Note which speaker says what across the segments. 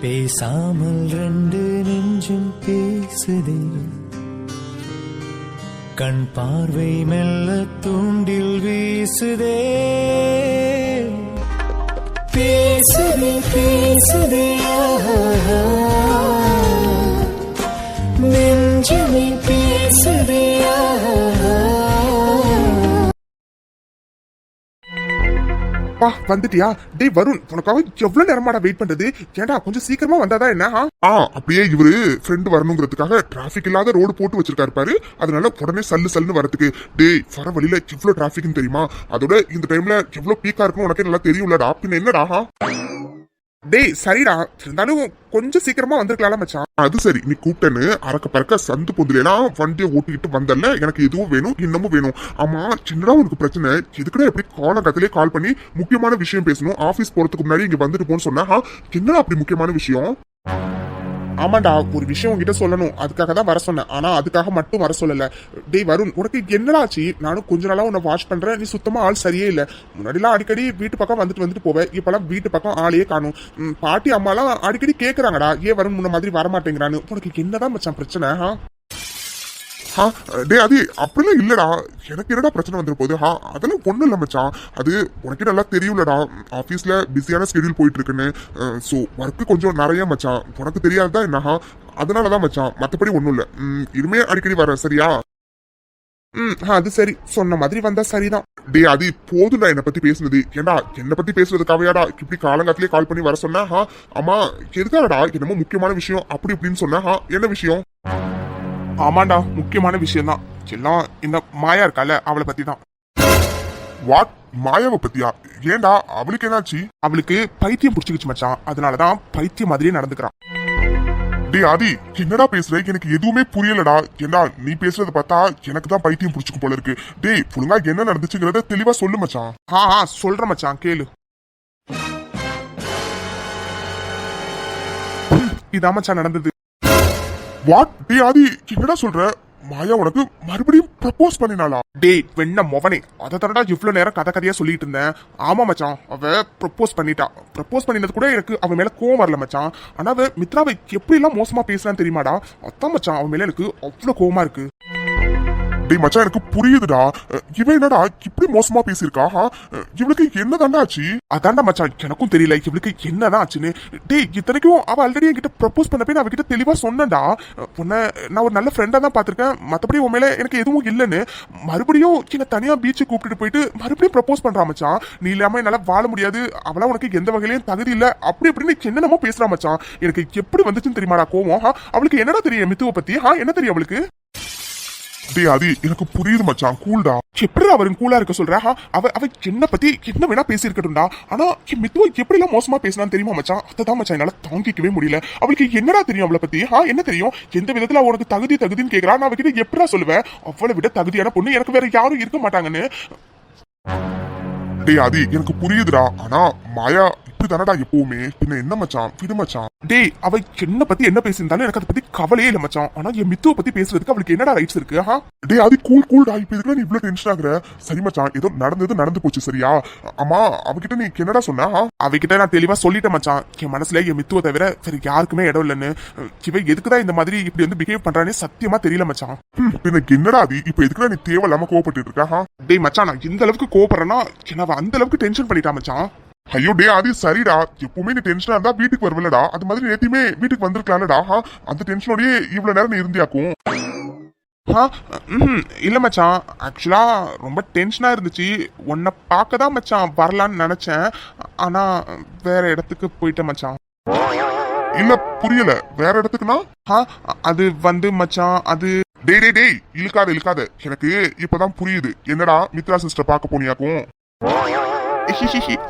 Speaker 1: பேசாமல் ரெண்டு நெஞ்சும் பேசுதே. கண் பார்வை மெல்ல தூண்டில் வீசுதே. பேசுதே பேசுதே. நெஞ்சுமே
Speaker 2: பா வந்துட்டியா? டேய் வருண் உனக்காக எவ்வளவு நேரமாடா வெயிட் பண்றது? ஏன்டா கொஞ்சம் சீக்கிரமா வந்தாதான் என்ன? ஆ? ஆ அப்படியே இவரு ஃப்ரெண்டு வரணுங்கிறதுக்காக டிராபிக் இல்லாத ரோடு போட்டு வச்சிருக்காரு பாரு. அதனால உடனே சல்லு சல்லுன்னு வரதுக்கு டேய் வர வழியில எவ்வளவு டிராபிக்னு தெரியுமா? அதோட இந்த டைம்ல எவ்வளவு பீக்கா இருக்குன்னு உனக்கே நல்லா தெரியும்லடா. பின்ன என்னடா? டேய் சரிடா. இருந்தாலும் கொஞ்சம் சீக்கிரமா வந்திருக்கலாம்ல மச்சான். அது சரி. நீ கூப்பிட்டேன்னு அறக்க பறக்க சந்து பொந்துலாம் வண்டியை ஓட்டிக்கிட்டு வந்தல எனக்கு எதுவும் வேணும் இன்னமும் வேணும். ஆமா சின்னதா உனக்கு பிரச்சனை. இதுக்குடா எப்படி காலகத்திலே கால் பண்ணி முக்கியமான விஷயம் பேசணும்? ஆபீஸ் போறதுக்கு முன்னாடி இங்க வந்துட்டு போன்னு சொன்னா என்னடா அப்படி முக்கியமான விஷயம்? ஆமாண்டா ஒரு விஷயம் உங்ககிட்ட சொல்லணும். அதுக்காக தான் வர சொன்னேன். ஆனா அதுக்காக மட்டும் வர சொல்லல. டேய் வருண் உனக்கு என்னடா ஆச்சு? நானும் கொஞ்ச நாளா உன்னை வாஷ் பண்றேன். நீ சுத்தமா ஆள் சரியே இல்ல. முன்னாடிலாம் அடிக்கடி வீட்டு பக்கம் வந்துட்டு வந்துட்டு போவேன் இப்பெல்லாம் வீட்டு பக்கம் ஆளையே காணும். பாட்டி அம்மாலாம் அடிக்கடி கேக்குறாங்கடா. ஏன் வருண் முன்ன மாதிரி வர மாட்டேங்கிறான்னு உனக்கு என்னதான் மச்சான் பிரச்சனை ஹா டே அது அப்படிலாம் இல்லைடா. எனக்கு என்னடா பிரச்சனை வந்துரு போகுது? ஹா அதெல்லாம் ஒன்றும் இல்லை மச்சான் அது உனக்கே நல்லா தெரியும்லடா. ஆஃபீஸில் பிஸியான ஸ்கெடியூல் போயிட்டுருக்குன்னு. ஸோ ஒர்க்கு கொஞ்சம் நிறைய மச்சான் உனக்கு தெரியாதுதான் என்னஹா அதனால தான் மச்சான் மற்றபடி ஒன்றும் இல்லை. இனிமே அடிக்கடி வரேன் சரியா? ம் அது சரி. சொன்ன மாதிரி வந்தா சரிதான். டே அது போதும்டா என்னை பத்தி பேசுனது. ஏன்டா என்னை பத்தி பேசுறதுக்காகயாடா இப்படி காலங்காத்திலே கால் பண்ணி வர சொன்னா ஹா? அம்மா எதுக்காகடா? என்னமோ முக்கியமான விஷயம் அப்படி இப்படின்னு சொன்னா ஹா? என்ன விஷயம்? ஆமாண்டா முக்கியமான விஷயம் தான் எல்லாம் இந்த மாயா இருக்கால அவளை பத்தி தான் வாட் மாயாவை பத்தியா? ஏன்டா அவளுக்கு என்னாச்சு? அவளுக்கு பைத்தியம் பிடிச்சிக்கிச்சு மச்சான். அதனாலதான் பைத்தியம் மாதிரியே நடந்துக்கிறான். டேய் ஆதி என்னடா பேசுற? எனக்கு எதுவுமே புரியலடா. ஏண்டா நீ பேசுறத பார்த்தா எனக்கு தான் பைத்தியம் பிடிச்சிக்கும் போல இருக்கு. டேய் புழுங்கா என்ன நடந்துச்சுங்கிறத தெளிவா சொல்லு மச்சான். ஆ ஆ சொல்ற மச்சான் கேளு. இதான் மச்சான் நடந்தது. வாட் டேய் ஆதி என்னடா சொல்ற? மாயா உனக்கு மறுபடியும் ப்ரப்போஸ் பண்ணினாளா? டேய் வெண்ண மொவனே. அதை தரடா இவ்வளவு நேரம் கதை கதையா சொல்லிட்டு இருந்தேன். ஆமா மச்சான். அவ ப்ரப்போஸ் பண்ணிட்டா. ப்ரப்போஸ் பண்ணினது கூட எனக்கு அவன் மேல கோவம் வரல மச்சான். ஆனா அவ மித்ராவை எப்படி எல்லாம் மோசமா பேசுறான்னு தெரியுமாடா? அதான் மச்சான். அவன் மேல எனக்கு அவ்வளவு கோவமா இருக்கு. டேய் மச்சான் எனக்கு புரியுதுடா. இவன் என்னடா இப்படி மோசமா பேசியிருக்கா? ஆ? இவளுக்கு என்னதாண்டா ஆச்சு? அதாண்டா மச்சான் எனக்கும் தெரியல. இவளுக்கு என்னதான் ஆச்சுன்னு. டேய் இத்தனைக்கும் அவ ஆல்ரெடி என்கிட்ட ப்ரப்போஸ் பண்ணப்பே நான் அவகிட்ட தெளிவா சொன்னேன்டா. உன்னை நான் ஒரு நல்ல ஃப்ரெண்டா தான் பார்த்திருக்கேன். மத்தபடி உன் மேல எனக்கு எதுவும் இல்லைன்னு. மறுபடியும் என்ன தனியா பீச்சு கூப்பிட்டுட்டு போயிட்டு மறுபடியும் ப்ரப்போஸ் பண்றா மச்சான். நீ இல்லாம என்னால வாழ முடியாது. அவளா உனக்கு எந்த வகையிலயும் தகுதி இல்ல. அப்படி அப்படின்னு என்னென்னமோ பேசுறா மச்சான். எனக்கு எப்படி வந்துச்சுன்னு தெரியுமாடா கோவம். அவளுக்கு என்னடா தெரியும் மித்துவ பத்தி? ஆ என்ன தெரியும் அவளுக்கு? டே அது எனக்கு புரியுது மச்சான். கூல்டா எப்படி அவரும் கூலா இருக்க சொல்ற? அவ அவ என்ன பத்தி என்ன வேணா பேசி இருக்கட்டும்டா ஆனா என் மித்துவ எப்படி எல்லாம் மோசமா பேசினான்னு தெரியுமா மச்சான்? அதான் மச்சான் என்னால தாங்கிக்கவே முடியல. அவளுக்கு என்னடா தெரியும் அவளை பத்தி? ஆ என்ன தெரியும்? எந்த விதத்துல அவனுக்கு உனக்கு தகுதி தகுதின்னு கேக்குறா? நான் அவகிட்ட எப்படா சொல்லுவேன்? அவளை விட தகுதியான பொண்ணு எனக்கு வேற யாரும் இருக்க மாட்டாங்கன்னு. டே அது எனக்கு புரியுதுடா. ஆனா மாயா இப்படி தானடா எப்பவுமே? பின்ன என்ன மச்சான்? விடு மச்சான். டேய் அவ என்ன பத்தி என்ன பேசியிருந்தாலும் எனக்கு அதை பத்தி கவலையே இல்ல மச்சான். ஆனா என் மித்துவ பத்தி பேசுறதுக்கு அவளுக்கு என்னடா ரைட்ஸ் இருக்கு ஆ டேய் அது கூல் கூல்டா இப்ப இதுக்கு நீ இவ்ளோ டென்ஷன் ஆகுற? சரி மச்சான் ஏதோ நடந்தது நடந்து போச்சு சரியா? அம்மா அவகிட்ட நீ என்னடா சொன்ன ஆ? அவகிட்ட நான் தெளிவா சொல்லிட்டேன் மச்சான். என் மனசுல என் மித்துவ தவிர வேற யாருக்குமே இடம் இல்லைன்னு. இவ எதுக்குதான் இந்த மாதிரி இப்படி வந்து பிஹேவ் பண்றானே சத்தியமா தெரியல மச்சான். பின்ன என்னடா அது? இப்ப எதுக்குடா நீ தேவையில்லாம கோவப்பட்டு இருக்கா ஆ? டேய் மச்சான் நான் இந்த அளவுக்கு கோவப்படுறேன்னா என்ன அந்த அளவுக்கு டென்ஷன் பண்ணிட்டா மச்சான். ஐயோ டே அது சரிடா. எப்பவுமே நீ டென்ஷனா இருந்தா வீட்டுக்கு வரவில்லடா அது மாதிரி நேத்தியுமே வீட்டுக்கு வந்திருக்கலாம்லடா. அந்த டென்ஷனோடயே இவ்வளவு நேரம் நீ இருந்தியாக்கும். இல்லை மச்சான். ஆக்சுவலாக ரொம்ப டென்ஷனாக இருந்துச்சு. உன்னை பார்க்க தான் மச்சான் வரலான்னு நினச்சேன். ஆனால் வேற இடத்துக்கு போயிட்டேன் மச்சான். இல்லை புரியல. வேற இடத்துக்குனா? அது வந்து மச்சான் அது டேய் டேய் டேய். இழுக்காத இழுக்காத. எனக்கு இப்போதான் புரியுது. என்னடா மித்ரா சிஸ்டர் பார்க்க போனியாக்கும்?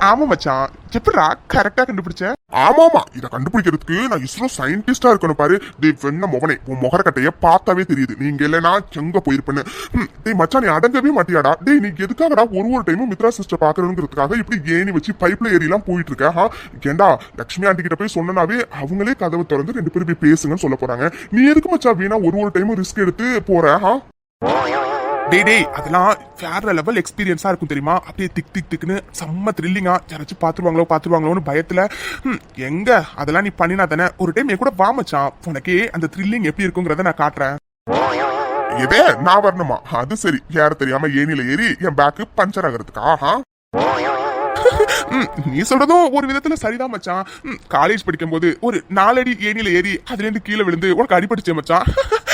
Speaker 2: ஆமா மச்சான். எப்படா கரெக்டா கண்டுபிடிச்ச? ஆமாமா இத கண்டுபிடிக்கிறதுக்கு நான் இஸ்ரோ சயின்டிஸ்டா இருக்கணும் பாரு. டேய் வெண்ண மொகனே உன் முகரக்கட்டைய பார்த்தாவே தெரியுது. நீங்க இல்லனா செங்க போயிருப்பேன்னு. ஹம், டேய் மச்சான் நீ அடங்கவே மாட்டியாடா. டேய் நீ எதுக்காகடா ஒரு ஒரு டைமும் மித்ரா சிஸ்டர் பாக்குறதுங்கிறதுக்காக இப்படி ஏணி வச்சு பைப்ல ஏறிலாம் போயிட்டு இருக்க ஹா ஏண்டா லட்சுமி ஆண்டி கிட்ட போய் சொன்னனாவே அவங்களே கதவை திறந்து ரெண்டு பேரும் போய் பேசுங்கன்னு சொல்ல போறாங்க. நீ எதுக்கு மச்சா வீணா ஒரு ஒரு டைமும் ரிஸ்க் எடுத்து போற ஹா டேய் டே அதெல்லாம் வேற லெவல் எக்ஸ்பீரியன்ஸா இருக்கும் தெரியுமா? அப்படியே திக் திக் திக்னு செம்ம த்ரில்லிங்கா யாராச்சும் பாத்துருவாங்களோ பாத்துருவாங்களோன்னு பயத்துல எங்க? அதெல்லாம் நீ பண்ணினா தானே? ஒரு டைம் என் கூட வா மச்சான். உனக்கே அந்த த்ரில்லிங் எப்படி இருக்குங்கிறத நான் காட்டுறேன். இதே நான் வரணுமா? அது சரி. யார தெரியாம ஏனில ஏறி என் பேக்கு பஞ்சர் ஆகிறதுக்கு? ஆஹா. ம், நீ சொல்றதும் ஒரு விதத்துல சரிதான் மச்சான். ம், காலேஜ் படிக்கும்போது ஒரு நாலடி ஏனில ஏறி அதுல இருந்து கீழே விழுந்து உனக்கு அடிபட்டுச்சே மச்சான்.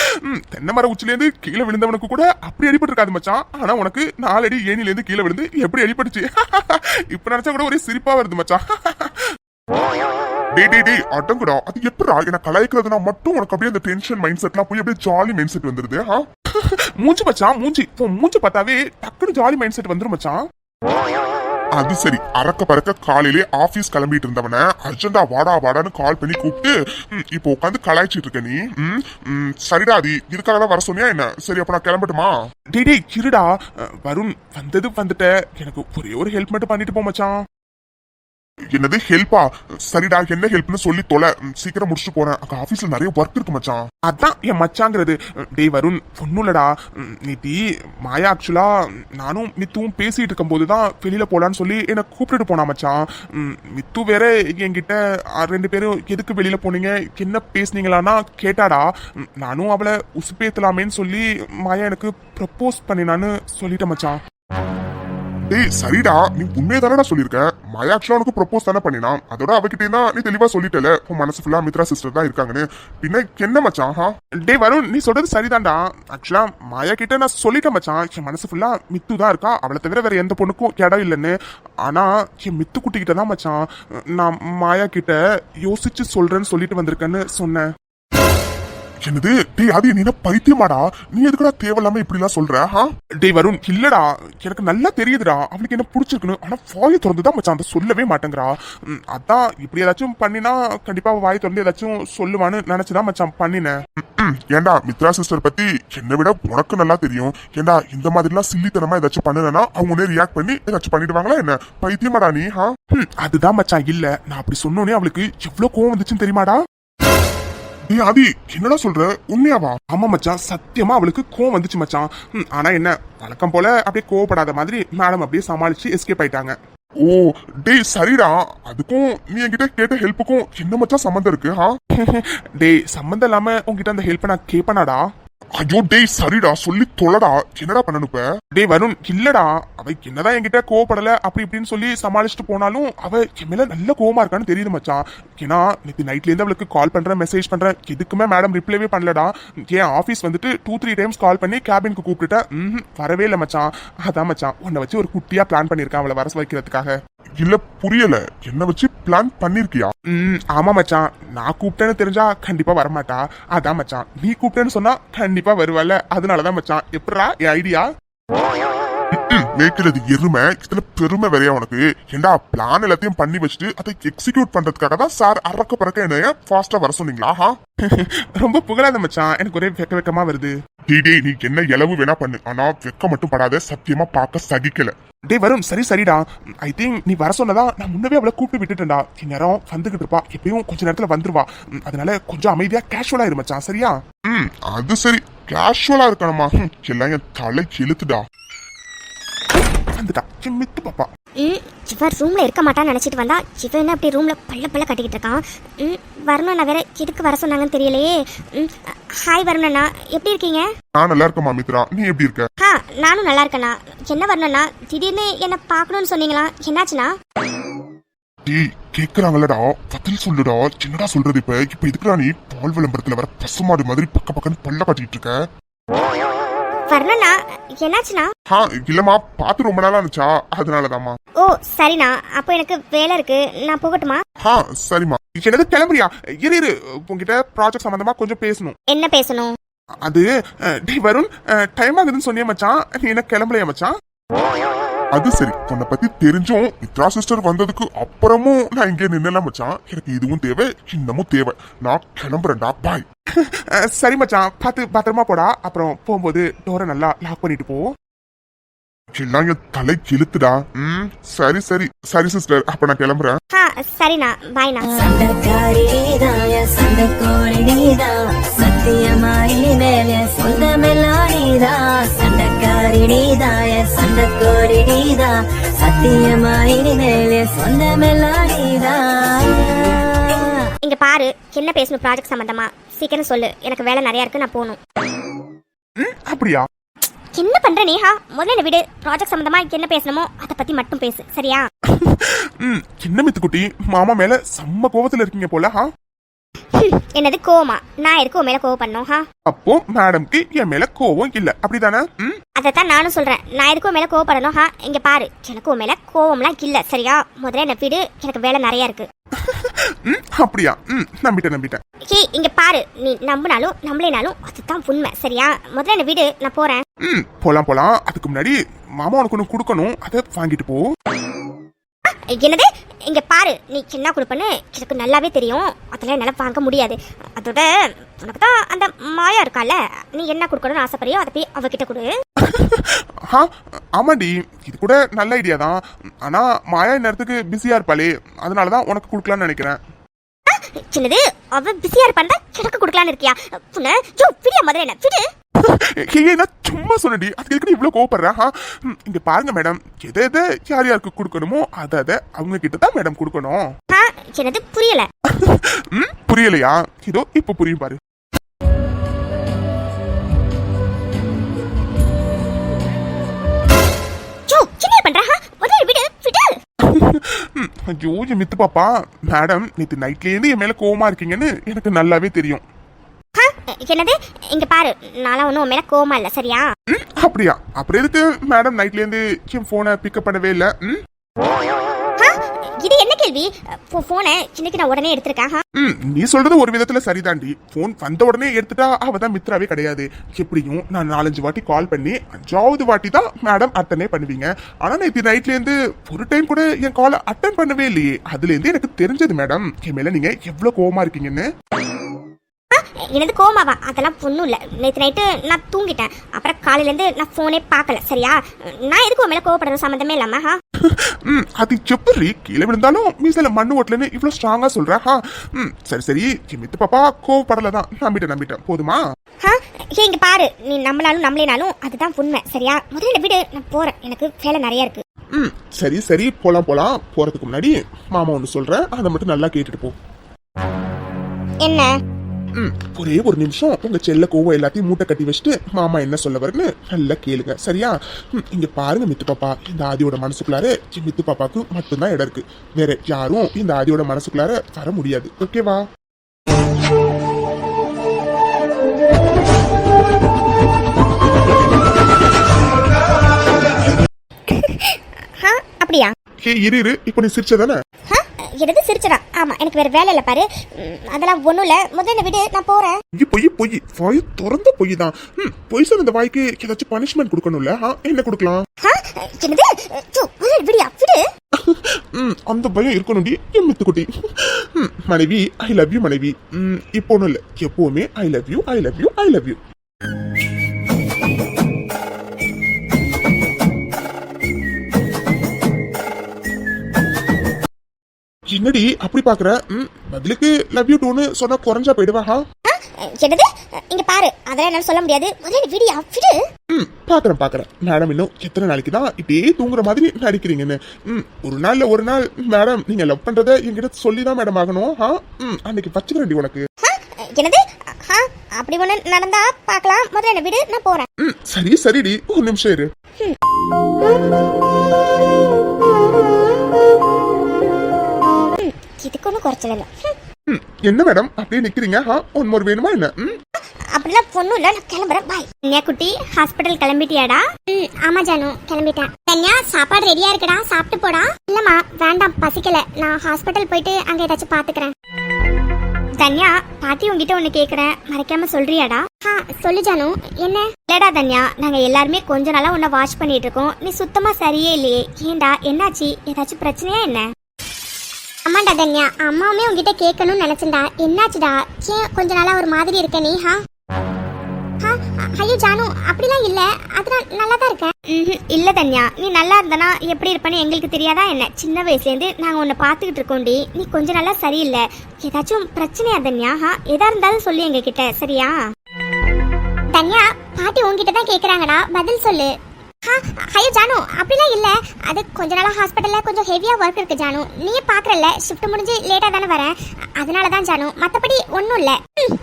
Speaker 2: தென்னை மர உச்சிலேருந்து கீழே விழுந்தவனுக்கு கூட அப்படி அடிபட்டிருக்காது மச்சான். ஆனா உனக்கு நாலடி ஏணிலேருந்து இருந்து கீழே விழுந்து எப்படி அடிபட்டுச்சு? இப்ப நினைச்சா கூட ஒரே சிரிப்பா வருது மச்சான். டேய் டே டே அடங்குடா. அது எப்படா என்ன கலாய்க்கிறதுனா மட்டும் உனக்கு அப்படியே அந்த டென்ஷன் மைண்ட் செட்லாம் போய் அப்படியே ஜாலி மைண்ட் செட் வந்துருது ஆ? மூஞ்சி மச்சான் மூஞ்சி. இப்போ மூஞ்சி பார்த்தாவே டக்குனு ஜாலி மைண்ட் செட் வந்துரும் மச்சான். அது சரி. அறக்க பறக்க காலையிலே ஆபீஸ் கிளம்பிட்டு இருந்தவன அர்ஜென்டா வாடா வாடான்னு கால் பண்ணி கூப்பிட்டு இப்போ உட்காந்து கலாய்ச்சிட்டு இருக்க நீ. சரிடா அது இதுக்காக தான் வர சொன்னியா என்ன? சரி அப்ப நான் கிளம்பட்டுமா? டேடே கிருடா இருடா. வருண் வந்தது வந்துட்ட. எனக்கு ஒரே ஒரு ஹெல்ப் மட்டும் பண்ணிட்டு போமச்சான் என்னது ஹெல்ப்பா சரிடா என்ன ஹெல்ப்னு சொல்லி தொலை. சீக்கிரம் முடிச்சுட்டு போறேன். அங்க ஆபீஸ்ல நிறைய ஒர்க் இருக்கு மச்சான். அதான் என் மச்சாங்கிறது. டேய் வருண் ஒன்னும் இல்லடா. ம், மாயா ஆக்சுவலா நானும் மித்துவும் பேசிட்டு இருக்கும்போது தான் வெளியில போலான்னு சொல்லி என்னை கூப்பிட்டுட்டு போனா மச்சான். மித்து வேற என்கிட்ட ரெண்டு பேரும் எதுக்கு வெளியில போனீங்க? என்ன பேசுனீங்களான்னா கேட்டாடா. நானும் அவளை உசுப்பேத்தலாமேன்னு சொல்லி மாயா எனக்கு ப்ரப்போஸ் பண்ணினான்னு சொல்லிட்டேன் மச்சான். டேய் சரிடா. நீ உண்மையை தானடா சொல்லியிருக்க? மாயா ஆக்சுவலா உனக்கு ப்ரொபோஸ் தானே பண்ணினான். அதோட அவகிட்டே தான் நீ தெளிவா சொல்லிட்டல. உன் மனசு ஃபுல்லா மித்ரா சிஸ்டர் தான் இருக்காங்கன்னு. பின்ன என்ன மச்சான்? ஹா டே வரும் நீ சொல்றது சரிதான்டா. ஆக்சுவலா மாயா கிட்ட நான் சொல்லிட்டேன் மச்சான். என் மனசு ஃபுல்லா மித்து தான் இருக்கா. அவளை தவிர வேற எந்த பொண்ணுக்கும் இடம் இல்லைன்னு. ஆனா என் மித்து குட்டிக்கிட்ட தான் மச்சான். நான் மாயா கிட்ட யோசிச்சு சொல்றேன்னு சொல்லிட்டு வந்திருக்கேன்னு சொன்னேன். என்னது? டேய் அது என்ன பைத்தியமாடா? நீ எதுக்குடா தேவையில்லாம இப்படி எல்லாம் சொல்ற ஹா டேய் வருண் இல்லடா. எனக்கு நல்லா தெரியுதுடா. அவளுக்கு என்ன பிடிச்சிருக்குன்னு. ஆனா வாயை திறந்து தான் மச்சான். அதை சொல்லவே மாட்டேங்கிறா. அதான் இப்படி ஏதாச்சும் பண்ணினா கண்டிப்பா வாய் திறந்து ஏதாச்சும் சொல்லுவான்னு நினைச்சுதான் மச்சான் பண்ணினேன். ம், ஏன்டா மித்ரா சிஸ்டர் பத்தி என்னை விட உனக்கு நல்லா தெரியும். ஏன்டா இந்த மாதிரிலாம் சில்லித்தனமா ஏதாச்சும் பண்ணுனா அவங்க உடனே ரியாக்ட் பண்ணி ஏதாச்சும் பண்ணிடுவாங்களா என்ன? பைத்தியமாடா நீ ஹா அதுதான் மச்சான். இல்ல நான் அப்படி சொன்னோனே அவளுக்கு எவ்வளவு கோவம் வந்துச்சுன்னு தெரியுமாடா? நீ ஆதி என்னடா சொல்ற? உண்மையாவா? ஆமா மச்சான். சத்தியமா அவளுக்கு கோவம் வந்துச்சு மச்சான். ம், ஆனா என்ன? வழக்கம் போல அப்படியே கோவப்படாத மாதிரி மேடம் அப்படியே சமாளிச்சு எஸ்கேப் ஆயிட்டாங்க. ஓ டேய் சரிடா. அதுக்கும் நீ என்கிட்ட கேட்ட ஹெல்ப்புக்கும் என்ன மச்சான் சம்மந்தம் இருக்கு ஆ? டேய் சம்மந்தம் இல்லாம உன்கிட்ட அந்த ஹெல்ப்பை நான் கேட்பனாடா ஐயோ டேய் சரிடா சொல்லி தொலைடா என்னடா பண்ணணும் இப்ப? டேய் வருண் இல்லடா. அவ என்னதான் என்கிட்ட கோவப்படல? அப்படி இப்படின்னு சொல்லி சமாளிச்சுட்டு போனாலும் அவ என் மேல நல்ல கோவமா இருக்கான்னு தெரியுது மச்சான். ஏன்னா நேற்று நைட்ல இருந்து அவளுக்கு கால் பண்றேன் மெசேஜ் பண்றேன். எதுக்குமே மேடம் ரிப்ளைவே பண்ணலடா. ஏன் ஆஃபீஸ் வந்துட்டு டூ த்ரீ டைம்ஸ் கால் பண்ணி கேபினுக்கு கூப்பிட்டுட்டேன் ம்ஹும், வரவே இல்லை மச்சான். அதான் மச்சான். உன்னை வச்சு ஒரு குட்டியா பிளான் பண்ணிருக்கேன் அவளை வர வைக்கிறதுக்காக. இல்ல புரியல. என்ன வச்சு பிளான் பண்ணிருக்கியா? ம் ஆமா மச்சான். நான் கூப்பிட்டேன்னு தெரிஞ்சா கண்டிப்பா வரமாட்டா. அதான் மச்சான். நீ கூப்பிட்டேன்னு சொன்னா கண்டிப்பா வருவால அதனாலதான் மச்சான். எப்படா என் ஐடியா மேய்க்கிறது எருமை. இதுல பெருமை வேறையா உனக்கு? ஏண்டா பிளான் எல்லாத்தையும் பண்ணி வச்சுட்டு அதை எக்ஸிக்யூட் பண்றதுக்காக தான் சார் அறக்க பறக்க என்னைய ஃபாஸ்டா வர சொன்னீங்களா? ஹா? ரொம்ப புகழாத மச்சான். எனக்கு ஒரே வெக்க வெக்கமா வருது. டிடே நீ என்ன இளவு வேணா பண்ணு. ஆனா வெக்க மட்டும் படாத சத்தியமா பார்க்க சகிக்கல. டேய் வரும் சரி சரிடா. ஐ திங்க் நீ வர சொன்னதா நான் முன்னவே அவளை கூப்பிட்டு விட்டுட்டேன்டா. இந்நேரம் வந்துகிட்டு இருப்பா. எப்பயும் கொஞ்ச நேரத்துல வந்துருவா. அதனால கொஞ்சம் அமைதியா கேஷுவலா இரு மச்சான். சரியா? ம் அது சரி. கேஷுவலா இருக்கணுமா? எல்லாம் என் தலை இழுத்துடா. வந்துட்டா என் மித்து பாப்பா.
Speaker 3: ம் இவன் ரூம்ல இருக்க மாட்டான்னு நினைச்சிட்டு வந்தா இவன் என்ன அப்படி ரூம்ல பல்ல பல்ல கட்டிக்கிட்டு இருக்கான்? ம் வரணும்ண்ணா வேற எதுக்கு வர சொன்னாங்கன்னு தெரியலையே. ம் ஹாய் வருணண்ணா எப்படி இருக்கீங்க?
Speaker 2: நான் நல்லா இருக்கேன் மித்ரா. நீ எப்படி இருக்க?
Speaker 3: ஆ நானும் நல்லா இருக்கேண்ணா. என்ன வரணும்ண்ணா திடீர்னு என்ன பார்க்கணும்னு சொன்னீங்களா? என்னாச்சுண்ணா?
Speaker 2: டேய் கேக்குறாங்கல்லடா. பதில் சொல்லுடா. என்னடா சொல்றது இப்ப. இப்ப எதுக்குடா நீ பால் விளம்பரத்துல வர பசுமாடு மாதிரி பக்க பக்கன்னு பல்ல காட்டிட்டு இருக்க?
Speaker 3: வரணும்ண்ணா என்னாச்சுண்ணா?
Speaker 2: ஹா இல்லம்மா பார்த்து ரொம்ப நாளா இருந்துச்சா? அதனாலதாம்மா.
Speaker 3: ஓ சரிண்ணா. அப்போ எனக்கு வேலை இருக்கு. நான் போகட்டுமா?
Speaker 2: ஹா சரிம்மா. என்னது கிளம்புறியா? இரு இரு. உங்ககிட்ட ப்ராஜெக்ட் சம்பந்தமா கொஞ்சம் பேசணும்.
Speaker 3: என்ன பேசணும்?
Speaker 2: அது அஹ், டேய் வருண் டைம் ஆகுதுன்னு சொன்னியே மச்சான். நீ என்ன கிளம்பலையா மச்சான்? அது சரி. உன்னை பத்தி தெரிஞ்சும் மித்ரா சிஸ்டர் வந்ததுக்கு அப்புறமும் நான் இங்கே நின்னல மச்சான். எனக்கு இதுவும் தேவை இன்னமும் தேவை. நான் கிளம்புறேன்டா. பாய் சரி மச்சான். பார்த்து பத்திரமா போடா. அப்புறம் போகும்போது டோரை நல்லா லாக் பண்ணிட்டு போ. எல்லாம் என் தலை இழுத்துடா ம் சரி சரி சரி சிஸ்டர் அப்ப நான் கிளம்புறேன்.
Speaker 3: சரிண்ணா பாய்ண்ணா
Speaker 4: சண்டக்காரி நீதாய சண்டைக்கோழி நீதா. சத்தியமாயி மேலே சொந்தமெல்லாம் நீதா. சந்தக்காரி நீதாய சண்டக்கோழி நீதா. சத்தியமா இனிமேல் சொந்தமெல்லாம் நீதா.
Speaker 5: இங்க பாரு என்ன பேசணும் ப்ராஜெக்ட் சம்பந்தமா? சீக்கிரம் சொல்லு எனக்கு வேலை நிறைய இருக்கு நான் போகணும்.
Speaker 2: அப்படியா?
Speaker 5: என்ன பண்ற நேஹா? முதல்ல என்ன விடு. ப்ராஜெக்ட் சம்பந்தமா என்ன பேசணுமோ அதை பத்தி மட்டும் பேசு. சரியா?
Speaker 2: ம் சின்ன மித்துக்குட்டி மாமா மேல செம்ம கோவத்துல இருக்கீங்க போல ஹா?
Speaker 5: என்னது கோவமா? நான் எதுக்கு உன் மேல கோவம் பண்ணோம் ஹா?
Speaker 2: அப்போ மேடம்க்கு என் மேல கோவம் இல்ல. அப்படிதானே? ம்?
Speaker 5: அதைத்தான் நானும் சொல்றேன். நான் எதுக்கு உன் மேல கோவப்படணும் ஹா? இங்க பாரு. எனக்கு உன் மேல கோவம்லாம் இல்ல சரியா? முதல்ல என்ன விடு. எனக்கு வேலை நிறைய இருக்கு.
Speaker 2: ம் அப்படியா? ம் நம்பிட்டேன் நம்பிட்டேன்.
Speaker 5: ஹே இங்க பாரு. நீ நம்பினாலும் நம்பலைனாலும் அதுதான் உண்மை. சரியா? முதல்ல என்ன விடு நான் போறேன்.
Speaker 2: ம் போலாம் போலாம். அதுக்கு முன்னாடி மாமா உனக்கு ஒன்று கொடுக்கணும். அதை வாங்கிட்டு போ.
Speaker 5: என்னது? இங்க பாரு நீ என்ன கொடுப்பன்னு எனக்கு நல்லாவே தெரியும். அதெல்லாம் என்னால வாங்க முடியாது. அதோட உனக்கு தான் அந்த மாயா இருக்கால நீ என்ன கொடுக்கணும்னு ஆசைப்படுறியோ அதை போய் அவகிட்ட கொடு.
Speaker 2: ஆ ஆமாண்டி இது கூட நல்ல ஐடியா தான். ஆனா மாயா நேரத்துக்கு பிஸியா இருப்பாளே. அதனால தான் உனக்கு கொடுக்கலாம்னு நினைக்கிறேன்.
Speaker 5: சின்னது அவ பிஸியா இருப்பான் எனக்கு கொடுக்கலான்னு இருக்கியா? புண்ண ஜோ பிரியா முதல்ல என்ன விடு.
Speaker 2: ஏய் நான் சும்மா சொன்னடி அதுக்கு எதுக்கு இவ்வளோ கோவப்படுறேன் ஆ இங்க பாருங்க மேடம். எதை எதை யார் யாருக்கு கொடுக்கணுமோ அதை அதை அவங்க கிட்ட தான் மேடம் கொடுக்கணும்.
Speaker 5: சின்னது புரியல.
Speaker 2: ம் புரியலையா? இதோ இப்போ புரியும் பாரு.
Speaker 5: ஜோ என்ன பண்ற? ஹா? முதல்ல விடு விடு.
Speaker 2: ம், ஐயோ என் மித்து பாப்பா. மேடம் நேற்று நைட்லேருந்து என் மேல கோவமா இருக்கீங்கன்னு எனக்கு நல்லாவே தெரியும்?
Speaker 5: என்னது? இங்க பாரு. நான்லாம் ஒன்றும் உன் மேல கோவமா இல்ல. சரியா?
Speaker 2: ம், அப்படியா? அப்புறம் எதுக்கு மேடம் நைட்லேருந்து என் ஃபோனை பிக்கப் பண்ணவே இல்லை? ம்?
Speaker 5: ஹா? இது என்ன கேள்வி? போனை சின்னக்கு நான் உடனே எடுத்திருக்கேன்?
Speaker 2: ம் நீ சொல்றது ஒரு விதத்துல சரிதாண்டி. ஃபோன் வந்த உடனே எடுத்துட்டா அவ தான் மித்ராவே கிடையாது. எப்படியும் நான் நாலஞ்சு வாட்டி கால் பண்ணி அஞ்சாவது வாட்டி தான் மேடம் அட்டனே பண்ணுவீங்க. ஆனா நேற்று நைட்ல இருந்து ஒரு டைம் கூட என் காலை அட்டன் பண்ணவே இல்லையே. அதுல இருந்து எனக்கு தெரிஞ்சது மேடம் என் மேல நீங்க எவ்வளவு கோவமா இருக்கீங்கன்னு?
Speaker 5: எனது கோமாவா? அதெல்லாம் ஒன்றும் இல்லை. நேற்று நைட்டு நான் தூங்கிட்டேன். அப்புறம் காலையிலேருந்து நான் ஃபோனே பார்க்கல. சரியா? நான் எதுக்கு உன் மேலே கோவப்படணும் சம்மந்தமே இல்லாம ஹா
Speaker 2: ம் அது எப்படி? கீழே விழுந்தாலும் மீசல மண்ணு ஓட்டலன்னு இவ்வளவு ஸ்ட்ராங்கா சொல்ற ஹா ம் சரி சரி. மித்து பாப்பா கோவப்படல தான் நம்பிட்டேன் நம்பிட்டேன் போதுமா?
Speaker 5: ஹா ஏ இங்கே பாரு. நீ நம்மளாலும் நம்மளேனாலும் அதுதான் உண்மை. சரியா? முதல்ல விடு நான் போகிறேன் எனக்கு வேலை நிறைய இருக்கு.
Speaker 2: ம் சரி சரி. போலாம் போலாம். போறதுக்கு முன்னாடி மாமா ஒன்று சொல்றேன் அதை மட்டும் நல்லா கேட்டுட்டு போ.
Speaker 5: என்ன?
Speaker 2: ஒரே ஒரு நிமிஷம். உங்க செல்ல கோவம் எல்லாத்தையும் மூட்டை கட்டி வச்சுட்டு மாமா என்ன சொல்ல வருன்னு நல்லா கேளுங்க. சரியா? ம், இங்க பாருங்க மித்து பாப்பா. இந்த ஆதியோட மனசுக்குள்ளார மித்து பாப்பாக்கு மட்டும்தான் இடம் இருக்கு. வேற யாரும் இந்த ஆதியோட மனசுக்குள்ளார வர முடியாது. ஓகேவா
Speaker 5: ஹா அப்படியா?
Speaker 2: ஹே இரு இரு. இப்போ நீ சிரிச்சதானே?
Speaker 5: ஹா எனது சிரிச்சடா ஆமாம் எனக்கு வேறு வேலை இல்லை பாரு. அதெல்லாம் ஒன்றும் இல்லை. முதல்ல விடு நான் போகிறேன்
Speaker 2: பொய் பொய் பொய். வாய் திறந்த பொய் தான். ம் பொய் சொன்ன வாய்க்கு ஏதாச்சும் பனிஷ்மெண்ட் கொடுக்கணும்ல? என்ன கொடுக்கலாம்?
Speaker 5: என்னது? விடியா விடு.
Speaker 2: அந்த பயம் இருக்கணும்டி என் மித்துக்குட்டி. மனைவி ஐ லவ் யூ மனைவி. இப்போ ஒன்றும் இல்லை. எப்பவுமே I love you I love you I love you என்னடி அப்படி பாக்குற? ம் பதிலுக்கு லவ் யூ டூன்னு சொன்னா குறைஞ்சா போயிடுவா ஹா
Speaker 5: என்னது? இங்க பாரு அதெல்லாம் என்னால சொல்ல முடியாது. முதல்ல விடியா விடு.
Speaker 2: ம் பாக்குறேன் பாக்குறேன். மேடம் இன்னும் எத்தனை நாளைக்கு தான் இப்படியே தூங்குற மாதிரி நடிக்கிறீங்கன்னு. ம் ஒரு நாள்ல ஒரு நாள். மேடம் நீங்க லவ் பண்றத என்கிட்ட சொல்லி தான் மேடம் ஆகணும் ஆ ம் அன்னைக்கு வச்சுக்கிறேன்டி உனக்கு?
Speaker 5: என்னது? அப்படி ஒண்ணு நடந்தா பார்க்கலாம் முதல்ல என்ன விடு நான் போறேன்.
Speaker 2: ம் சரி சரிடி. ஒரு நிமிஷம் இரு.
Speaker 5: ஒன்றும் குறைச்சல இல்லை
Speaker 2: என்ன மேடம்? அப்படியே நிக்கிறீங்க? ஆ ஒன் மோர் வேணுமா என்ன?
Speaker 5: அப்படிலாம் பொண்ணும் இல்லை நான் கிளம்புறேன். பாய். கன்யா குட்டி ஹாஸ்பிட்டல் கிளம்பிட்டியாடா? ம் ஆமா ஜானு கிளம்பிட்டேன். கன்யா சாப்பாடு ரெடியா இருக்குடா சாப்பிட்டு போடா. இல்லம்மா வேண்டாம் பசிக்கல. நான் ஹாஸ்பிட்டல் போயிட்டு அங்க ஏதாச்சும் பாத்துக்கிறேன். தன்யா பாட்டி உங்ககிட்ட ஒண்ணு கேக்குறேன். மறைக்காம சொல்றியாடா? ஆ சொல்லு ஜானு என்ன? இல்லடா தன்யா நாங்க எல்லாருமே கொஞ்ச நாளா உன்னை வாட்ச் பண்ணிட்டு இருக்கோம். நீ சுத்தமா சரியே இல்லையே. ஏன்டா என்னாச்சு? ஏதாச்சும் பிரச்சனையா என்ன? ஆமாண்டா தன்யா அம்மாவுமே உங்ககிட்ட கேட்கணும்னு நினைச்சேன்டா என்னாச்சுடா? ஏன் கொஞ்ச நாளா ஒரு மாதிரி இருக்க நீ ஹா? ஹா, ஐயோ ஜானு அப்படிலாம் இல்ல. அதெல்லாம் நல்லா தான் இருக்கேன் இல்ல தன்யா. நீ நல்லா இருந்தனா எப்படி இருப்பேன்னு எங்களுக்கு தெரியாதா என்ன? சின்ன வயசுல இருந்து நாங்க உன்னை பாத்துக்கிட்டு இருக்கோம்டி நீ கொஞ்ச நாளா சரியில்லை. ஏதாச்சும் பிரச்சனையா தன்யா ஹா? எதா இருந்தாலும் சொல்லு எங்க கிட்ட சரியா? தன்யா பாட்டி உன்கிட்ட தான் கேக்குறாங்கடா. பதில் சொல்லு.
Speaker 3: ஐயோ ஜானு அப்படிலாம் இல்லை. அது கொஞ்ச நாளாக ஹாஸ்பிட்டலில் கொஞ்சம் ஹெவியாக ஒர்க் இருக்குது ஜானு. நீயே பாக்குறல்ல ஷிஃப்ட் முடிஞ்சு லேட்டாக தானே வரேன் அதனால தான் ஜானு. மற்றபடி ஒன்றும் இல்லை.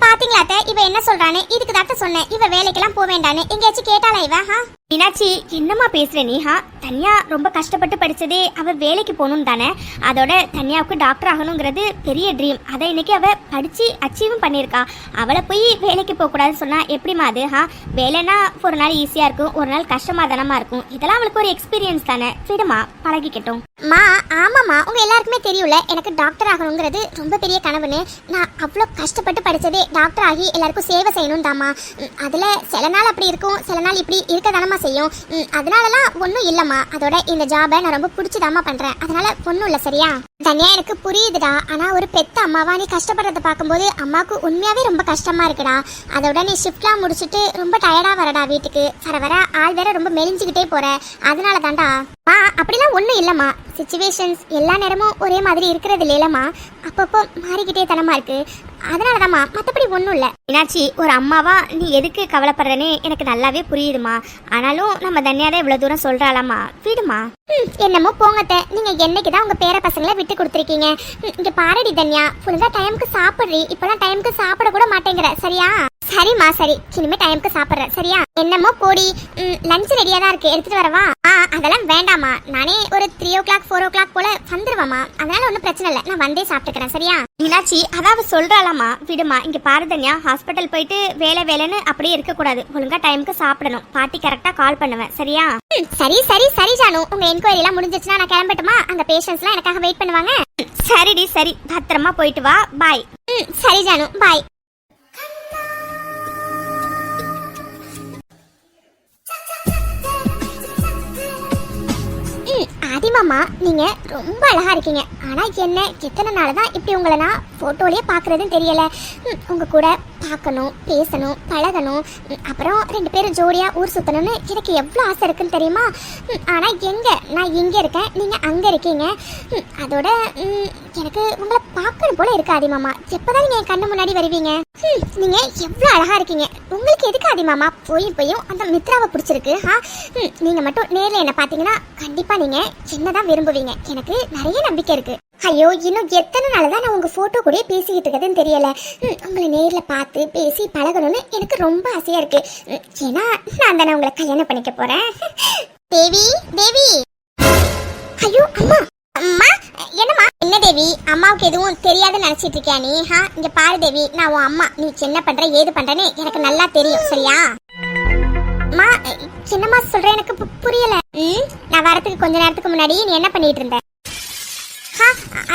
Speaker 3: பார்த்தீங்களா பாத்தீங்களா இவ என்ன சொல்கிறான்னு இதுக்கு தாத்த சொன்னேன். இவ வேலைக்கெல்லாம் போக வேண்டான்னு. எங்கேயாச்சும் கேட்டாளா இவ ஹா? மீனாட்சி என்னம்மா பேசுற நீஹா? தனியா ரொம்ப கஷ்டப்பட்டு படிச்சதே அவ வேலைக்கு போகணும் தானே? அதோட தனியாவுக்கு டாக்டர் ஆகணுங்கிறது பெரிய ட்ரீம் அதை இன்னைக்கு அவ படிச்சு அச்சீவும் பண்ணியிருக்கா. அவளை போய் வேலைக்கு போக கூடாதுன்னு சொன்னா எப்படிமா அது ஹா வேலைனா ஒரு நாள் ஈஸியா இருக்கும் ஒரு நாள் கஷ்டமா தானமா இருக்கும். இதெல்லாம் அவளுக்கு ஒரு எக்ஸ்பீரியன்ஸ் தானே. விடுமா பழகிக்கட்டும். மா ஆமாம்மா. உங்க எல்லாருக்குமே தெரியும்ல எனக்கு டாக்டர் ஆகணுங்கிறது ரொம்ப பெரிய கனவுன்னு. நான் அவ்வளோ கஷ்டப்பட்டு படிச்சதே டாக்டர் ஆகி எல்லாருக்கும் சேவை செய்யணும் தாம்மா அதுல சில நாள் அப்படி இருக்கும் சில நாள் இப்படி இருக்க தான் செய்யும். ம், அதனாலலாம் ஒன்றும் இல்லைம்மா. அதோட இந்த ஜாபை நான் ரொம்ப பிடிச்சதாம்மா பண்ணுறேன் அதனால ஒன்றும் இல்லை சரியா? தனியா எனக்கு புரியுதுடா. ஆனால் ஒரு பெத்த அம்மாவா நீ கஷ்டப்படுறத பார்க்கும்போது அம்மாவுக்கு உண்மையாகவே ரொம்ப கஷ்டமா இருக்குடா. அதோட நீ ஷிஃப்ட்லாம் முடிச்சுட்டு ரொம்ப டயர்டாக வரடா வீட்டுக்கு. வர வர ஆள் வேற ரொம்ப மெலிஞ்சுக்கிட்டே போற. அதனால தாண்டா ஆ அப்படிலாம் ஒன்றும் இல்லைம்மா. சுச்சுவேஷன்ஸ் எல்லா நேரமும் ஒரே மாதிரி இருக்கிறது இல்லைலம்மா. அப்பப்போ மாறிக்கிட்டே தனமாக இருக்குது இருக்கு அதனாலதாம்மா மற்றபடி ஒன்றும் இல்லை. மீனாட்சி ஒரு அம்மாவா நீ எதுக்கு கவலைப்படுறேன்னு எனக்கு நல்லாவே புரியுதுமா ஆனாலும் நம்ம தனியாதான் இவ்வளோ தூரம் சொல்கிறாளாம்மா விடுமா என்னமோ போங்கத்த. நீங்க என்னைக்கு தான் உங்க பேர பசங்களை விட்டு கொடுத்துருக்கீங்க? இங்கே இங்க பாரடி தன்யா. ஃபுல்லாக டைமுக்கு சாப்பிட்றி. இப்போலாம் டைமுக்கு சாப்பிட கூட மாட்டேங்கிற. சரியா? சரிம்மா சரி. இனிமே டைமுக்கு சாப்பிடுறேன். சரியா? என்னமோ போடி. லஞ்ச் ரெடியா தான் இருக்கு. எடுத்துட்டு வரவா? அதெல்லாம் வேண்டாமா நானே ஒரு three o'clock four o'clock போல வந்துருவாமா அதனால ஒன்றும் பிரச்சனை இல்லை. நான் வந்தே சாப்பிட்டுக்கிறேன் சரியா? மீனாட்சி அதாவது சொல்றாளாமா விடுமா இங்க பாரதன்யா ஹாஸ்பிட்டல் போயிட்டு வேலை வேலைன்னு அப்படியே இருக்க கூடாது ஒழுங்கா டைமுக்கு சாப்பிடணும். பாட்டி கரெக்டா கால் பண்ணுவேன் சரியா? சரி சரி சரி ஜானு. உங்க என்கொயரி எல்லாம் முடிஞ்சிச்சுன்னா நான் கிளம்பட்டுமா? அங்க பேஷண்ட்ஸ்லாம் எனக்காக வெயிட் பண்ணுவாங்க? சரிடி சரி. பத்திரமா போயிட்டு வா. பாய் சரி ஜானு. பாய் அதிமாமா நீங்கள் ரொம்ப அழகாக இருக்கீங்க. ஆனால் என்ன எத்தனை நாள் தான் இப்படி உங்களை நான் ஃபோட்டோலேயே பார்க்குறதுன்னு தெரியலை. உங்கள் கூட பார்க்கணும் பேசணும் பழகணும். அப்புறம் ரெண்டு பேரும் ஜோடியாக ஊர் சுற்றணும்னு எனக்கு எவ்வளோ ஆசை இருக்குன்னு தெரியுமா? ம், எங்கே? நான் இங்கே இருக்கேன் நீங்கள் அங்கே இருக்கீங்க. ம், அதோட எனக்கு உங்களை பார்க்கணும் போல இருக்கு ஆதிமாமா எப்போதான் நீங்கள் என் கண்ணு முன்னாடி வருவீங்க? ம், எவ்வளோ அழகாக இருக்கீங்க. உங்களுக்கு எதுக்கு ஆதிமாமா போய் போயும் அந்த மித்ராவை பிடிச்சிருக்கு. ஹா ம், நீங்க மட்டும் நேரில் என்ன பார்த்தீங்கன்னா கண்டிப்பாக நீங்கள் என்னதான் விரும்புவீங்க. எனக்கு நிறைய நம்பிக்கை இருக்குது ஐயோ இன்னும் எத்தனை நாள் தான் நான் உங்க போட்டோ கூட பேசிக்கிட்டு இருக்கிறதுன்னு தெரியல. உங்களை நேரில் பார்த்து பேசி பழகணும்னு எனக்கு ரொம்ப ஆசையா இருக்கு. ஏன்னா நான் தானே உங்களை கல்யாணம் பண்ணிக்க போறேன். தேவி தேவி. ஐயோ அம்மா. அம்மா என்னம்மா? என்ன தேவி? அம்மாவுக்கு எதுவும் தெரியாதுன்னு நினைச்சிட்டு இருக்கியா நீ? ஹா இங்க பாரு தேவி நான் உன் அம்மா. நீ என்ன பண்ற ஏது பண்றேன்னு எனக்கு நல்லா தெரியும் சரியா? அம்மா என்னம்மா சொல்ற எனக்கு பு- புரியல. ம் நான் வரதுக்கு கொஞ்ச நேரத்துக்கு முன்னாடி நீ என்ன பண்ணிட்டு இருந்த?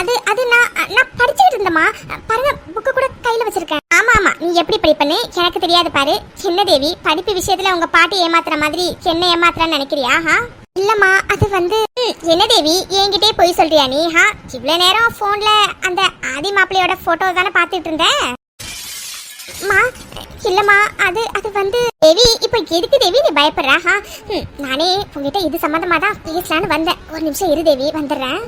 Speaker 3: அது அது நான் நான் படிச்சுட்டு இருந்தேம்மா. பாருங்க புக்கு கூட கையில் வச்சிருக்கேன். ஆமா ஆமா. நீ எப்படி படிப்பன்னு எனக்கு தெரியாது பாரு. சின்ன தேவி படிப்பு விஷயத்தில் உங்கள் பாட்டி ஏமாத்துற மாதிரி என்ன ஏமாத்துறான்னு நினைக்கிறியா ஹா இல்லைம்மா அது வந்து என்ன தேவி என்கிட்டே போய் சொல்றியா நீ ஹா இவ்வளோ நேரம் ஃபோனில் அந்த ஆதி மாப்பிள்ளையோட ஃபோட்டோ தானே பார்த்துட்டு இருந்தேன். மா இல்லம்மா அது அது வந்து தேவி இப்போ எதுக்கு தேவி நீ பயப்படுற ஹா நானே உங்ககிட்ட இது சம்மந்தமாக தான் பேசலான்னு வந்தேன். ஒரு நிமிஷம் இரு தேவி வந்துடுறேன்.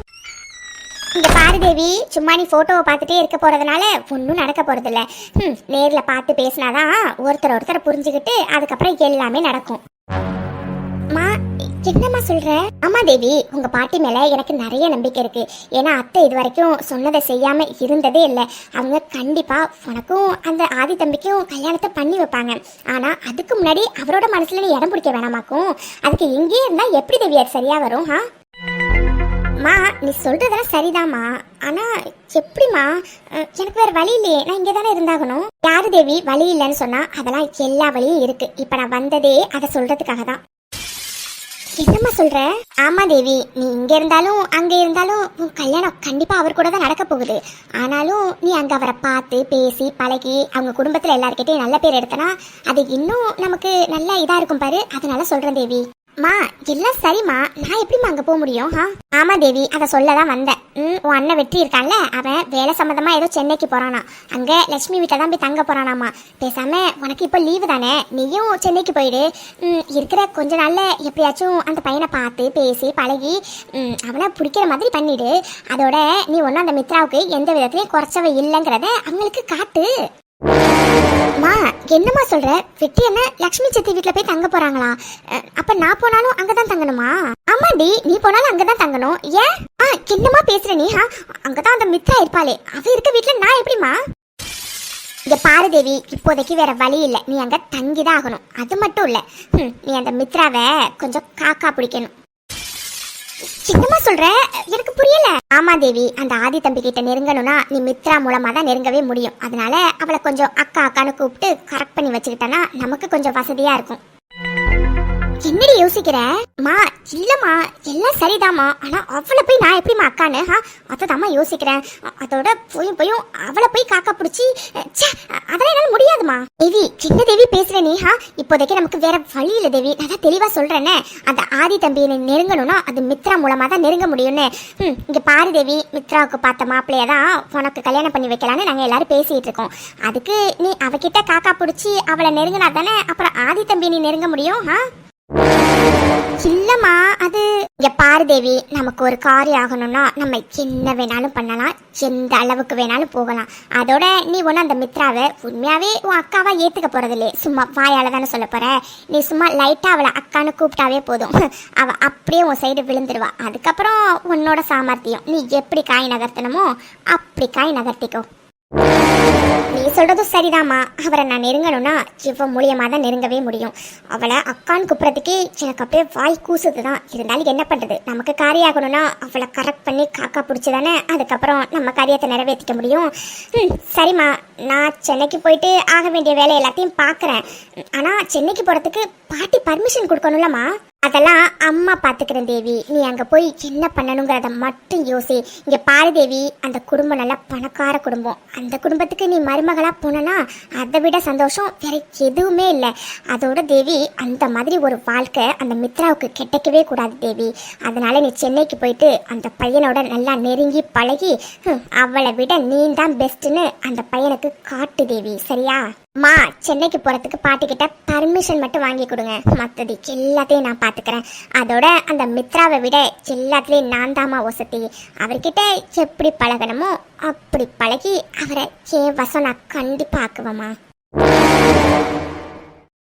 Speaker 3: இந்த பாரு தேவி சும்மா நீ ஃபோட்டோவை பார்த்துட்டே இருக்க போகிறதுனால ஒன்றும் நடக்க போகிறதில்ல ம் நேரில் பார்த்து பேசினாதான் ஒருத்தர் ஒருத்தர் புரிஞ்சுக்கிட்டு அதுக்கப்புறம் எல்லாமே நடக்கும். மா என்னம்மா சொல்ற? ஆமா தேவி உங்க பாட்டி மேல எனக்கு நிறைய நம்பிக்கை இருக்கு. ஏன்னா அத்தை இது வரைக்கும் சொன்னதை செய்யாம இருந்ததே இல்லை. அவங்க கண்டிப்பா உனக்கும் அந்த ஆதி தம்பிக்கும் கல்யாணத்தை பண்ணி வைப்பாங்க. ஆனா அதுக்கு முன்னாடி அவரோட மனசுல நீ இடம் பிடிக்க வேணாமாக்கும். அதுக்கு இங்கேயே இருந்தா எப்படி தேவி அது சரியா வரும் ஆ? மா நீ சொல்றதெல்லாம் சரிதாம்மா. ஆனா எப்படிம்மா எனக்கு வேற வழி இல்லையே. நான் இங்கே தானே இருந்தாகணும். யாரு தேவி? வழி இல்லைன்னு சொன்னா அதெல்லாம் எல்லா வழியும் இருக்கு. இப்ப நான் வந்ததே அதை சொல்றதுக்காக தான். என்னம்மா சொல்ற? ஆமா தேவி நீ இங்க இருந்தாலும் அங்க இருந்தாலும் உன் கல்யாணம் கண்டிப்பா அவர் கூட தான் நடக்க போகுது. ஆனாலும் நீ அங்க அவரை பார்த்து பேசி பழகி அவங்க குடும்பத்துல எல்லார்கிட்டயும் நல்ல பேர் எடுத்தனா அது இன்னும் நமக்கு நல்ல இதா இருக்கும் பாரு. அதனால சொல்றேன் தேவி. மா எல்லாம் சரிம்மா. நான் எப்படிம்மா அங்கே போக முடியும் ஆ? ஆமாம் தேவி அதை சொல்ல தான் வந்தேன். ம் உன் அண்ணன் வெற்றி இருக்கான்ல அவன் வேலை சம்மந்தமாக ஏதோ சென்னைக்கு போகிறானா அங்கே லட்சுமி வீட்டில் தான் போய் தங்க போகிறானாம்மா பேசாமல் உனக்கு இப்போ லீவு தானே? நீயும் சென்னைக்கு போயிடு. ம், இருக்கிற கொஞ்ச நாளில் எப்படியாச்சும் அந்த பையனை பார்த்து பேசி பழகி ம், அவனை பிடிக்கிற மாதிரி பண்ணிடு. அதோட நீ ஒன்றும் அந்த மித்ராவுக்கு எந்த விதத்துலையும் குறைச்சவ இல்லைங்கிறத அவங்களுக்கு காட்டு. மா என்னம்மா சொல்ற? வெட்டி என்ன லக்ஷ்மி சித்தி வீட்ல போய் தங்க போறாங்களா? அப்ப நான் போனாலும் அங்கதான் தங்கணுமா? ஆமாடி நீ போனாலும் அங்கதான் தங்கணும். ஏன்? ஆ என்னமா பேசுற நீ? ஹா அங்கதான் அந்த மித்ரா இருப்பாளே. அவ இருக்க வீட்ல நான் எப்படிமா இங்க பாரு தேவி இப்போதைக்கு வேற வழி இல்ல. நீ அங்க தங்கிதான் ஆகணும். அது மட்டும் இல்ல. நீ அந்த மித்ராவை கொஞ்சம் காக்கா பிடிக்கணும். என்னம்மா சொல்ற எனக்கு புரியல. ஆமா தேவி அந்த ஆதி தம்பி கிட்ட நெருங்கணும்னா நீ மித்ரா மூலமா தான் நெருங்கவே முடியும். அதனால அவளை கொஞ்சம் அக்கா அக்கான்னு கூப்பிட்டு கரெக்ட் பண்ணி வச்சுக்கிட்டனா நமக்கு கொஞ்சம் வசதியா இருக்கும். என்னடி யோசிக்கிற? மா இல்லம்மா எல்லாம் சரிதாம்மா. ஆனா அவளை போய் நான் எப்படிம்மா அக்கான்னு ஹா அததாம்மா யோசிக்கிறேன். அதோட போய் போயும் அவளை போய் காக்கா பிடிச்சி ச்சே அதெல்லாம் என்னால முடியாதுமா தேவி சின்ன தேவி பேசுற நீ ஹா இப்போதைக்கு நமக்கு வேற வழி இல்ல தேவி. நான் தெளிவா சொல்றேனே. அந்த ஆதி தம்பியை நீ நெருங்கணும்னா அது மித்ரா மூலமா தான் நெருங்க முடியும்னு. ம், இங்க பாரு தேவி. மித்ராவுக்கு பார்த்த மாப்பிள்ளைய தான் உனக்கு கல்யாணம் பண்ணி வைக்கலான்னு நாங்க எல்லாரும் பேசிட்டு இருக்கோம். அதுக்கு நீ அவகிட்ட காக்கா பிடிச்சி அவளை நெருங்கினா தானே அப்புறம் ஆதி தம்பி நீ நெருங்க முடியும் ஆ? இல்லம்மா அது இங்க பாரு தேவி நமக்கு ஒரு காரியம் ஆகணும்னா நம்ம என்ன வேணாலும் பண்ணலாம் எந்த அளவுக்கு வேணாலும் போகலாம். அதோட நீ ஒன்று அந்த மித்ராவை உண்மையாவே உன் அக்காவா ஏத்துக்க போறதில்லையே. சும்மா வாயால தானே சொல்ல போற. நீ சும்மா லைட்டா அவளை அக்கான்னு கூப்பிட்டாவே போதும். அவ அப்படியே உன் சைடு விழுந்துருவா. அதுக்கப்புறம் உன்னோட சாமர்த்தியம். நீ எப்படி காய் நகர்த்தணுமோ அப்படி காய் நகர்த்திக்கோ. நீ சொல்றதும் சரிதாம்மா. அவரை நான் நெருங்கணும்னா இவ மூலியமாக தான் நெருங்கவே முடியும். அவளை அக்கான்னு கூப்பிட்றதுக்கே எனக்கு அப்படியே வாய் கூசுது தான் இருந்தாலும் என்ன பண்ணுறது நமக்கு காரியாகணும்னா அவளை கரெக்ட் பண்ணி காக்கா பிடிச்சி தானே அதுக்கப்புறம் நம்ம காரியத்தை நிறைவேற்றிக்க முடியும். ம் சரிம்மா. நான் சென்னைக்கு போயிட்டு ஆக வேண்டிய வேலை எல்லாத்தையும் பார்க்குறேன். ஆனால் சென்னைக்கு போகிறதுக்கு பாட்டி பர்மிஷன் கொடுக்கணும்லம்மா. அதெல்லாம் அம்மா பார்த்துக்கிறேன் தேவி. நீ அங்கே போய் என்ன பண்ணணுங்கிறத மட்டும் யோசி. இங்கே பாரு தேவி அந்த குடும்பம் நல்லா பணக்கார குடும்பம். அந்த குடும்பத்துக்கு நீ மருமகளாக போனனா அதை விட சந்தோஷம் வேற எதுவுமே இல்லை. அதோட தேவி அந்த மாதிரி ஒரு வாழ்க்கை அந்த மித்ராவுக்கு கிடைக்கவே கூடாது தேவி. அதனால நீ சென்னைக்கு போயிட்டு அந்த பையனோட நல்லா நெருங்கி பழகி அவளை விட நீ தான் பெஸ்ட்டுன்னு அந்த பையனுக்கு காட்டு தேவி. சரியா? மா சென்னைக்கு போகிறதுக்கு பாட்டிக்கிட்ட பர்மிஷன் மட்டும் வாங்கி கொடுங்க. மற்றது எல்லாத்தையும் நான் பார்த்துக்கிறேன் அதோட அந்த மித்ராவை விட எல்லாத்துலேயும் நான் தாமா வசதி அவர்கிட்ட எப்படி பழகணுமோ அப்படி பழகி அவரை என் வசம் நான் கண்டிப்பாக ஆக்குவேம்மா.